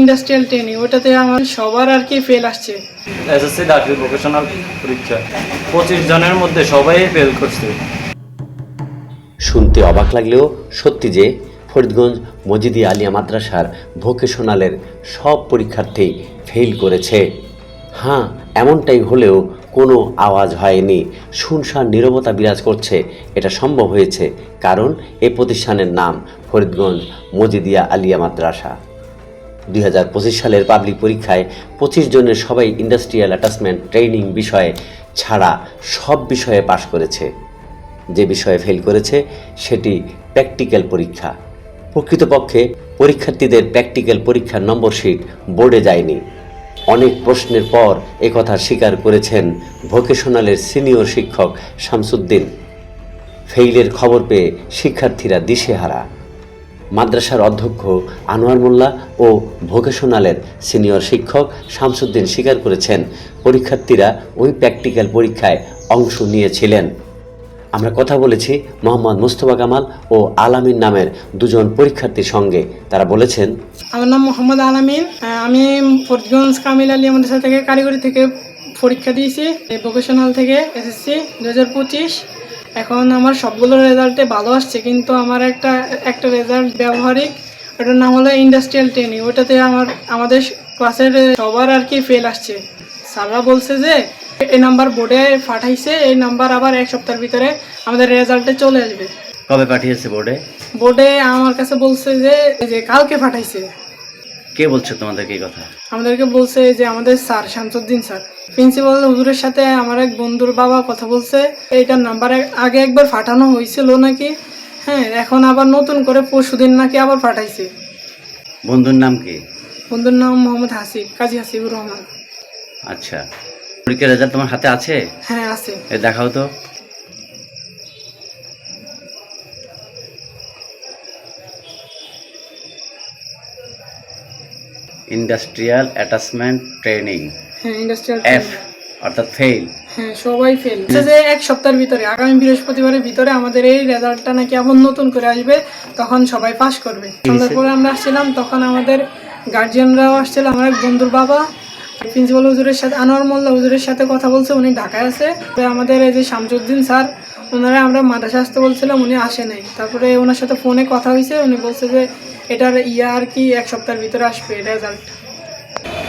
Industrial training ওটাতে আমার সবার আর কি ফেল আসছে। এসএসসি ডাক্তারি ভোকেশনাল পরীক্ষা। পঁচিশ জনের মধ্যে সবাই ফেল করছে। শুনতে অবাক লাগলেও সত্যি যে ফরিদগঞ্জ মজিদি আলিয়া মাদ্রাসার ভোকেশনালের সব পরীক্ষার্থী ফেল করেছে। হ্যাঁ এমনটাই হলেও কোনো আওয়াজ হয়নি। শুনশান নীরবতা বিরাজ করছে এটা সম্ভব হয়েছে কারণ এ প্রতিষ্ঠানের নাম ফরিদগঞ্জ মজিদিয়া আলিয়া মাদ্রাসা। দুই হাজার পঁচিশ সালের পাবলিক পরীক্ষায় পঁচিশ জনের সবাই ইন্ডাস্ট্রিয়াল অ্যাটাচমেন্ট ট্রেনিং বিষয়ে ছাড়া সব বিষয়ে পাশ করেছে। যে বিষয়ে ফেল করেছে সেটি প্র্যাকটিক্যাল পরীক্ষা। প্রকৃতপক্ষে পরীক্ষার্থীদের প্র্যাকটিক্যাল পরীক্ষার নম্বর শিট বোর্ডে যায়নি। অনেক প্রশ্নের পর একথা স্বীকার করেছেন ভোকেশনালের সিনিয়র শিক্ষক শামসুদ্দিন। ফেইলের খবর পেয়ে শিক্ষার্থীরা দিশেহারা। মাদ্রাসার অধ্যক্ষ আনোয়ার মোল্লা ও ভোকেশনালের সিনিয়র শিক্ষক শামসুদ্দিন স্বীকার করেছেন। পরীক্ষার্থীরা ওই প্র্যাকটিক্যাল পরীক্ষায় অংশ নিয়েছিলেন। আমরা কথা বলেছি মোহাম্মদ মুস্তফা কামাল ও আলামিন নামের দুজন পরীক্ষার্থীর সঙ্গে। তারা বলেছেন, আমার নাম মোহাম্মদ আলামিন। আমি ফরিদগঞ্জ কামিল আলী মাদ্রাসা থেকে কারিগরি থেকে পরীক্ষা দিয়েছি, ভোকেশনাল থেকে এসএসসি দু হাজার পঁচিশ। এখন আমার সবগুলো রেজাল্টে ভালো আসছে কিন্তু আমার একটা একটা রেজাল্ট ব্যবহারিক ওটার নাম হলো ইন্ডাস্ট্রিয়াল ট্রেনিং ওটাতে আমার আমাদের ক্লাসের সবার আর কি ফেল আসছে। স্যাররা বলছে যে এই নাম্বার বোর্ডে পাঠাইছে এই নাম্বার আবার এক সপ্তাহের ভিতরে আমাদের রেজাল্টে চলে আসবে। কবে পাঠিয়েছে বোর্ডে বোর্ডে আমার কাছে বলছে যে যে কালকে পাঠাইছে। কে বলছে তোমাদেরকে এই কথা? আমাদেরকে বলছে যে আমাদের স্যার শামসুদ্দিন স্যার। প্রিন্সিপাল হুজুরের সাথে আমার এক বন্ধুর বাবা কথা বলছে। এইটার নাম্বার আগে একবার পাঠানো হয়েছিল নাকি? হ্যাঁ এখন আবার নতুন করে পরশুদিন নাকি আবার পাঠাইছে বন্ধুর নাম কি? বন্ধুর নাম মোহাম্মদ হাসিব কাজী হাসিবুর রহমান। আচ্ছা। পরীক্ষার রেজাল্ট তোমার হাতে আছে? হ্যাঁ আছে। এ দেখাও তো। Industrial attachment training. হ্যাঁ ইন্ডাস্ট্রিয়াল এফ অর্থাৎ ফেইল হ্যাঁ সবাই ফেল যে এক সপ্তাহের ভিতরে আগামী বৃহস্পতিবারের ভিতরে আমাদের এই রেজাল্টটা নাকি আবার নতুন করে আসবে তখন সবাই পাস করবে। আমরা আসছিলাম তখন আমাদের গার্জিয়ানরাও আসছিল আমার এক বন্ধুর বাবা প্রিন্সিপাল হুজুরের সাথে আনোয়ার মোল্লা হুজুরের সাথে কথা বলছে উনি ঢাকায় আছে। আমাদের এই যে শামসুদ্দিন স্যার ওনারা আমরা মাদ্রাসা আসতে বলছিলাম উনি আসে নাই। তারপরে ওনার সাথে ফোনে কথা হয়েছে উনি বলছে যে এটার ইয়ার কি এক সপ্তাহের ভিতরে আসবে? রেজাল্ট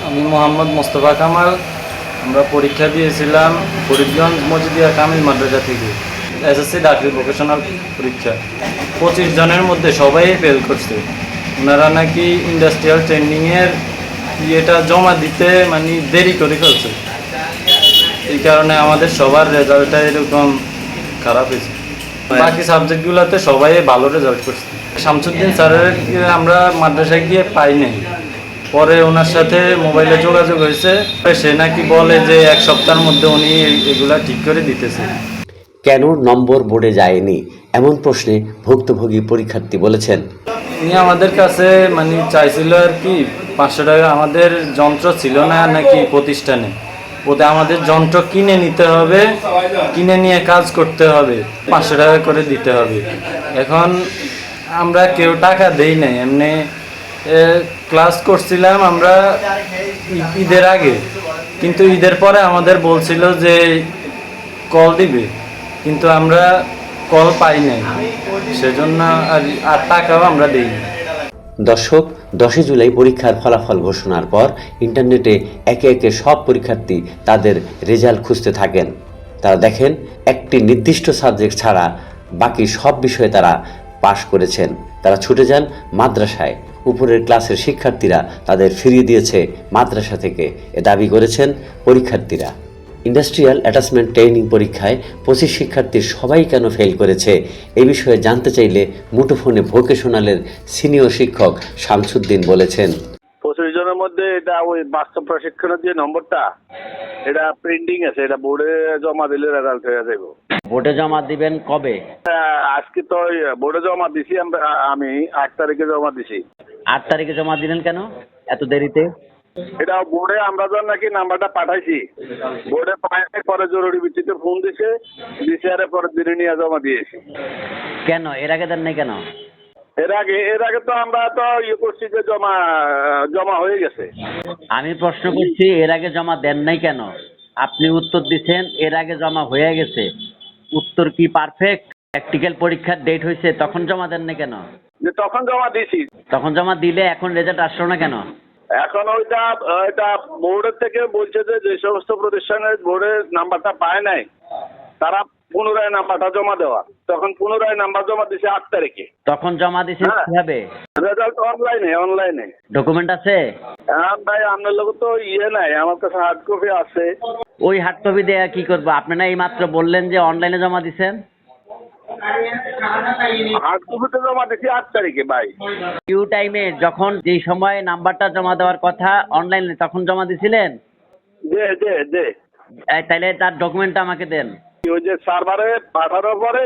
আমি মোহাম্মদ মোস্তফা কামাল। আমরা পরীক্ষা দিয়েছিলাম ফরিদগঞ্জ মজিদিয়া কামিল মাদ্রাসা থেকে। এসএসসি ডাক্তারি ভোকেশনাল পরীক্ষা। পঁচিশ জনের মধ্যে সবাই ফেল করছে। ওনারা নাকি ইন্ডাস্ট্রিয়াল ট্রেনিংয়ের ইয়েটা জমা দিতে মানে দেরি করে ফেলছে। এই কারণে আমাদের সবার রেজাল্টটা এরকম খারাপ হয়েছে। বাকি সাবজেক্টগুলোতে সবাই ভালো রেজাল্ট করছে। শামসুদ্দিন স্যারের আমরা মাদ্রাসায় গিয়ে পাই নাই। পরে ওনার সাথে মোবাইলে যোগাযোগ হয়েছে সে নাকি বলে যে এক সপ্তাহের মধ্যে উনি এগুলা ঠিক করে দিতেছে। কেন নম্বর বোর্ডে যায়নি? এমন প্রশ্নে ভুক্তভোগী পরীক্ষার্থী বলেছেন। উনি আমাদের কাছে মানে চাইছিল আর কি পাঁচশো টাকা আমাদের যন্ত্র ছিল না নাকি প্রতিষ্ঠানে। ওতে আমাদের যন্ত্র কিনে নিতে হবে, কিনে নিয়ে কাজ করতে হবে, পাঁচশো টাকা করে দিতে হবে। এখন আমরা কেউ টাকা দেই নাই, এমনি ক্লাস করছিলাম আমরা ঈদের আগে। কিন্তু ঈদের পরে আমাদের বলছিল যে কল দিবে। কিন্তু আমরা কল পাই নাই। সেজন্য আর টাকাও আমরা দিইনি দর্শক, দশই জুলাই পরীক্ষার ফলাফল ঘোষণার পর ইন্টারনেটে একে একে সব পরীক্ষার্থী তাদের রেজাল্ট খুঁজতে থাকেন। তারা দেখেন, একটি নির্দিষ্ট সাবজেক্ট ছাড়া বাকি সব বিষয়ে তারা পাশ করেছেন। তারা ছুটে যান মাদ্রাসায়। উপরের ক্লাসের শিক্ষার্থীরা তাদের ফিরিয়ে দিয়েছে মাদ্রাসা থেকে। এ দাবি করেছেন পরীক্ষার্থীরা। ইন্ডাস্ট্রিয়াল অ্যাটাচমেন্ট ট্রেনিং পরীক্ষায় পঁচিশ শিক্ষার্থীর সবাই কেন ফেল করেছে? এ বিষয়ে জানতে চাইলে মুঠোফোনে ভোকেশনালের সিনিয়র শিক্ষক শামসুদ্দিন বলেছেন। পঁচিশ জনের মধ্যে এটা ওই বাস্তব প্রশিক্ষণের যে নম্বরটা এটা প্রিন্টিং আছে এটা বোর্ডে জমা দিলে রেজাল্ট হয়ে যাবে বোর্ডে জমা দিবেন কবে? আজকে তো ওই বোর্ডে জমা দিছি আমি আট তারিখে জমা দিছি। আট তারিখে জমা দিলেন কেন? এত দেরিতে? এটা বোর্ডে আমরা যখন নাকি নাম্বারটা পাঠাইছি বোর্ডে পাঠাই পরে জরুরি ভিত্তিতে ফোন দিছে দিছে পরে দিনে নিয়ে জমা দিয়েছি। কেন? এর আগে দেন নাই কেন? এর আগে এর আগে তো আমরা তো ইয়ে করছি যে জমা জমা হয়ে গেছে। আমি প্রশ্ন করছি এর আগে জমা দেন নাই কেন? আপনি উত্তর দিচ্ছেন এর আগে জমা হয়ে গেছে। উত্তর কি পারফেক্ট প্র্যাকটিক্যাল পরীক্ষার ডেট হয়েছে তখন জমা দেন নাই কেন? যে তখন জমা দিছি। তখন জমা দিলে এখন রেজাল্ট আসলো না কেন? এখন ওইটা ওইটা বোর্ডের থেকে বলছে যে যে সমস্ত প্রতিষ্ঠানের বোর্ডের নাম্বারটা পায় নাই তারা পুনরায় নাম্বারটা জমা দেওয়া। তখন পুনরায় নাম্বার জমা দিছে আট তারিখে। তখন জমা দিছে হ্যাঁ। কীভাবে? রেজাল্ট অনলাইনে অনলাইনে ডকুমেন্ট আছে? হ্যাঁ ভাই আপনার লোক তো ইয়ে নাই আমার কাছে হার্ড কপি আছে। ওই হার্ড কপি দেয়া কি করব? আপনি না এই মাত্র বললেন যে অনলাইনে জমা দিছেন? হার্ড কপিতে জমা দিছি আট তারিখে ভাই কিউ টাইমে যখন যেই সময় নাম্বারটা জমা দেওয়ার কথা অনলাইনে তখন জমা দিছিলেন? দে দে দে। এই, তার ডকুমেন্টটা আমাকে দেন। ওই যে সার্ভারে পাঠানোর পরে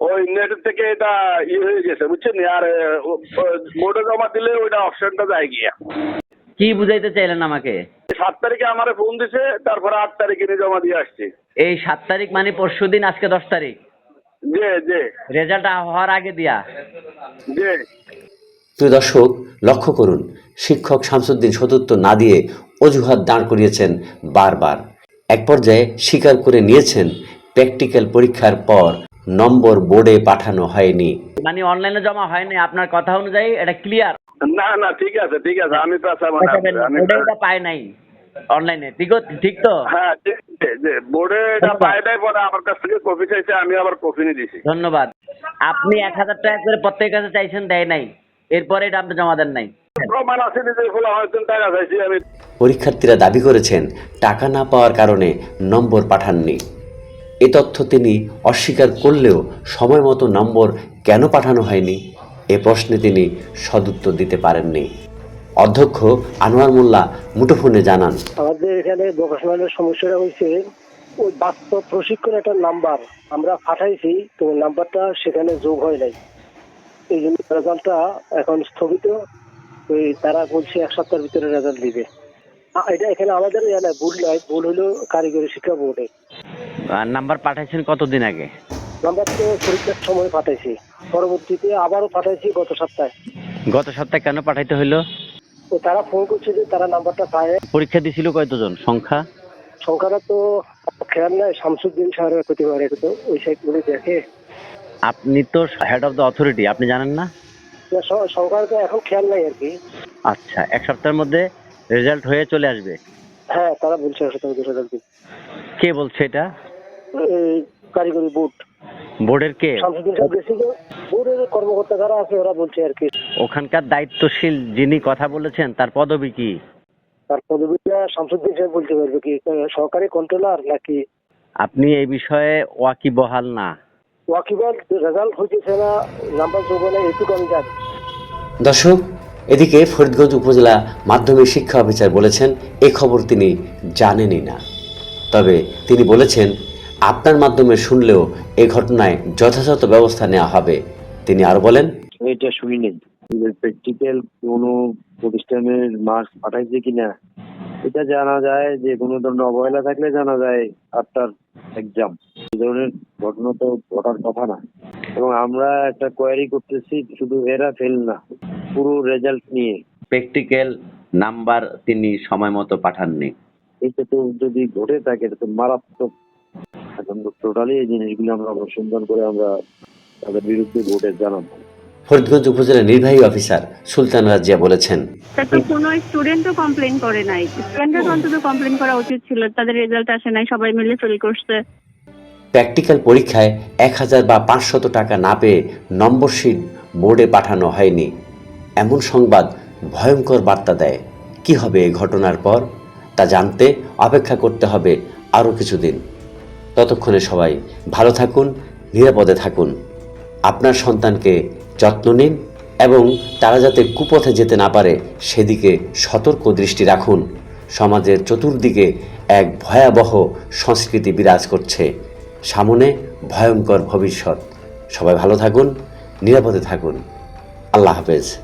ওই নেট থেকে এটা ইয়ে হয়ে গেছে বুঝছেন আর বোর্ডে জমা দিলে ওইটা অপশনটা যায় গিয়া। কি বুঝাইতে চাইলেন আমাকে? সাত তারিখে আমার ফোন দিছে তারপরে আট তারিখে জমা দিয়ে আসছি। এই সাত তারিখ মানে পরশু দিন আজকে দশ তারিখ। যে যে রেজাল্ট হওয়ার আগে দিয়া। যে প্রিয় দর্শক লক্ষ্য করুন শিক্ষক শামসুদ্দিন সদুত্তর না দিয়ে অজুহাত দাঁড় করিয়েছেন বারবার। এক পর্যায়ে স্বীকার করে নিয়েছেন প্র্যাকটিক্যাল পরীক্ষার পর নম্বর বোর্ডে পাঠানো হয়নি। মানে অনলাইনে জমা হয়নি আপনার কথা অনুযায়ী এটা ক্লিয়ার না না ঠিক আছে ঠিক আছে আমি পেঁচাবো না আমি ওটা পায় নাই। অনলাইনে ঠিক ঠিক তো? হ্যাঁ যে যে বোর্ডে এটা পায় পরে আমার কাছ থেকে কপি চাইছে আমি আবার কপি নিয়ে দিছি। ধন্যবাদ। আপনি এক হাজার টাকা করে প্রত্যেকের কাছে চাইছেন দেয় নাই। এরপরে এটা আপনি জমা দেন নাই। প্রমাণ আছে যে খোলা হয়তো টাকা চাইছি আমি। পরীক্ষার্থীরা দাবি করেছেন টাকা না পাওয়ার কারণে নম্বর পাঠাননি। এ তথ্য তিনি অস্বীকার করলেও সময় মতো নম্বর কেন পাঠানো হয়নি এ প্রশ্নে তিনি সদুত্তর দিতে পারেননি। অধ্যক্ষ আনোয়ার মোল্লা মুঠোফোনে জানান। আমাদের এখানে ভোকেশনালের সমস্যাটা হয়েছে ওই বাস্তব প্রশিক্ষণ একটা নাম্বার আমরা পাঠাইছি তো নাম্বারটা সেখানে যোগ হয় নাই। এই জন্য রেজাল্টটা এখন স্থগিত ওই তারা বলছে এক সপ্তাহের ভিতরে রেজাল্ট দিবে। এটা এখানে আমাদের ইয়ে ভুল নয় ভুল হলো কারিগরি শিক্ষা বোর্ডে। নাম্বার পাঠাইছেন কতদিন আগে? নাম্বার তো পরীক্ষার সময় পাঠাইছি পরবর্তীতে আবারও পাঠাইছি গত সপ্তাহে। গত সপ্তাহে কেন পাঠাইতে হইল? তো তারা ফোন করছে যে তারা নাম্বারটা পায়। পরীক্ষা দিছিল কয়তজন? সংখ্যা? সংখ্যাটা তো খেয়াল নাই শামসুদ্দিন প্রতি পারে তো ওই সাইটগুলো দেখে। আপনি তো হেড অফ দ্য অথরিটি আপনি জানেন না? সংখ্যার তো এখন খেয়াল নাই আর কি। আচ্ছা এক সপ্তাহের মধ্যে রেজাল্ট হয়ে চলে আসবে? হ্যাঁ তারা বলছে একশো টাকা দুশো টাকা কে বলছে এটা? কারিগরি বোর্ড। বোর্ডের কে? বোর্ডের কর্মকর্তা যারা আছে ওরা বলছে আর কি। ওখানকার দায়িত্বশীল যিনি কথা বলেছেন তার পদবি কি? তার পদবিটা শামসুদ্দিন সাহেব বলতে পারবে কি সহকারী কন্ট্রোলার নাকি? আপনি এই বিষয়ে ওয়াকিবহাল না। রেজাল্ট হইতেছে না নাম্বার যোগ না এটুকু আমি জানি। দর্শক এদিকে ফরিদগঞ্জ উপজেলা মাধ্যমিক শিক্ষা অফিসার বলেছেন এ খবর তিনি জানেনই না। তবে তিনি বলেছেন আপনার মাধ্যমে শুনলেও এ ঘটনায় যথাযথ ব্যবস্থা নেওয়া হবে। তিনি আর বলেন এটা শুনি নেই প্র্যাকটিক্যাল কোনো প্রতিষ্ঠানের মার্কস পাঠাইছে কিনা এটা জানা যায় যে কোনো ধরনের অবহেলা থাকলে জানা যায় আফটার এক্সাম এই ধরনের ঘটনা তো ঘটার কথা না। এবং আমরা একটা কোয়ারি করতেছি শুধু এরা ফেল না পুরো রেজাল্ট নিয়ে। প্র্যাকটিক্যাল নাম্বার তিনি সময় মতো পাঠাননি। এটা তো যদি ঘটে থাকে এটা তো মারাত্মক এখন টোটালি এই জিনিসগুলো আমরা অনুসন্ধান করে আমরা তাদের বিরুদ্ধে ভোটে জানাব। ফরিদগঞ্জ উপজেলা নির্বাহী অফিসার সুলতান রাজিয়া বলেছেন। তা তো কোনো স্টুডেন্টও কমপ্লেন করে নাই। স্টুডেন্টরা অন্তত কমপ্লেন করা উচিত ছিল। তাদের রেজাল্ট আসে নাই। সবাই মিলে ফেল করছে। প্র্যাকটিক্যাল পরীক্ষায় এক হাজার বা পাঁচশত টাকা না পেয়ে নম্বর শিট বোর্ডে পাঠানো হয়নি। এমন সংবাদ ভয়ঙ্কর বার্তা দেয়। কি হবে এই ঘটনার পর? তা জানতে অপেক্ষা করতে হবে আরও কিছুদিন। ততক্ষণে সবাই ভালো থাকুন, নিরাপদে থাকুন। আপনার সন্তানকে যত্ন নিন এবং তারা যাতে কুপথে যেতে না পারে, সেদিকে সতর্ক দৃষ্টি রাখুন। সমাজের চতুর্দিকে এক ভয়াবহ সংস্কৃতি বিরাজ করছে। সামনে ভয়ঙ্কর ভবিষ্যৎ। সবাই ভালো থাকুন, নিরাপদে থাকুন। আল্লাহ হাফেজ।